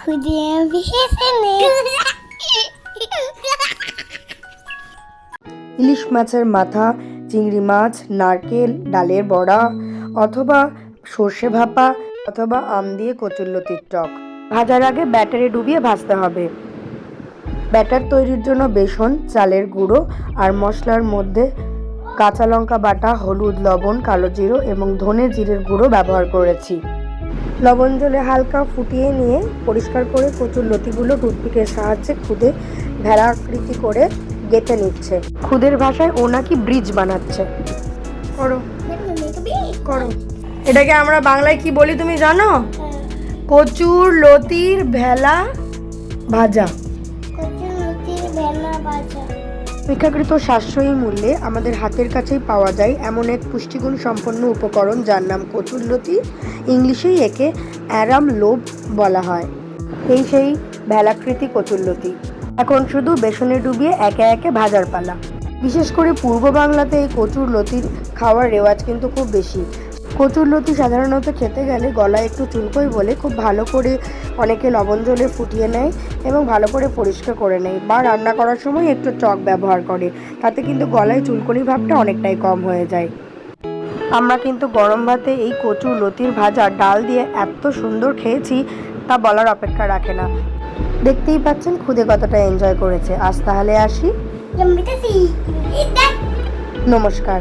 ইলিশ মাছের মাথা, চিংড়ি মাছ, নারকেল, ডালের বড়া, অথবা সর্ষে ভাপা, অথবা আম দিয়ে কচুরলতির টক। ভাজার আগে ব্যাটারে ডুবিয়ে ভাজতে হবে। ব্যাটার তৈরির জন্য বেসন, চালের গুঁড়ো আর মশলার মধ্যে কাঁচা লঙ্কা বাটা, হলুদ, লবণ, কালো জিরো এবং ধনে জিরের গুঁড়ো ব্যবহার করেছি। লবণ জলে হালকা ফুটিয়ে নিয়ে পরিষ্কার করে কচুর লতিগুলো টুথপিকের সাহায্যে খুদে ভেড়া আকৃতি করে গেঁথে নিচ্ছে। খুদের ভাষায় ও নাকি ব্রিজ বানাচ্ছে। করো। করো। এটাকে আমরা বাংলায় কি বলি তুমি জানো? কচুর লতির ভেলা ভাজা। কচুর লতির বেলা বাজা অপেক্ষাকৃত সাশ্রয়ী মূল্যে আমাদের হাতের কাছেই পাওয়া যায় এমন এক পুষ্টিগুণ সম্পন্ন উপকরণ যার নাম কচুরলতি ইংলিশেই একে অ্যারাম লোভ বলা হয়। এই সেই ভেলাকৃতি কচুরলতি এখন শুধু বেসনে ডুবিয়ে একে একে ভাজার পালা। বিশেষ করে পূর্ব বাংলাতে এই কচুর লতির খাওয়ার রেওয়াজ কিন্তু খুব বেশি। কচুর লতি সাধারণত খেতে গেলে গলায় একটু চুলকোই বলে খুব ভালো করে অনেকে লবণ জলে ফুটিয়ে নেয় এবং ভালো করে পরিষ্কার করে নেয় বা রান্না করার সময় একটু চক ব্যবহার করে। তাতে কিন্তু গলায় চুলকনি ভাবটা অনেকটাই কম হয়ে যায়। আমরা কিন্তু গরম ভাতে এই কচু লতির ভাজা ডাল দিয়ে এত সুন্দর খেয়েছি তা বলার অপেক্ষা রাখে না। দেখতেই পাচ্ছেন খুদে কতটা এনজয় করেছে। আজ তাহলে আসি। নমস্কার।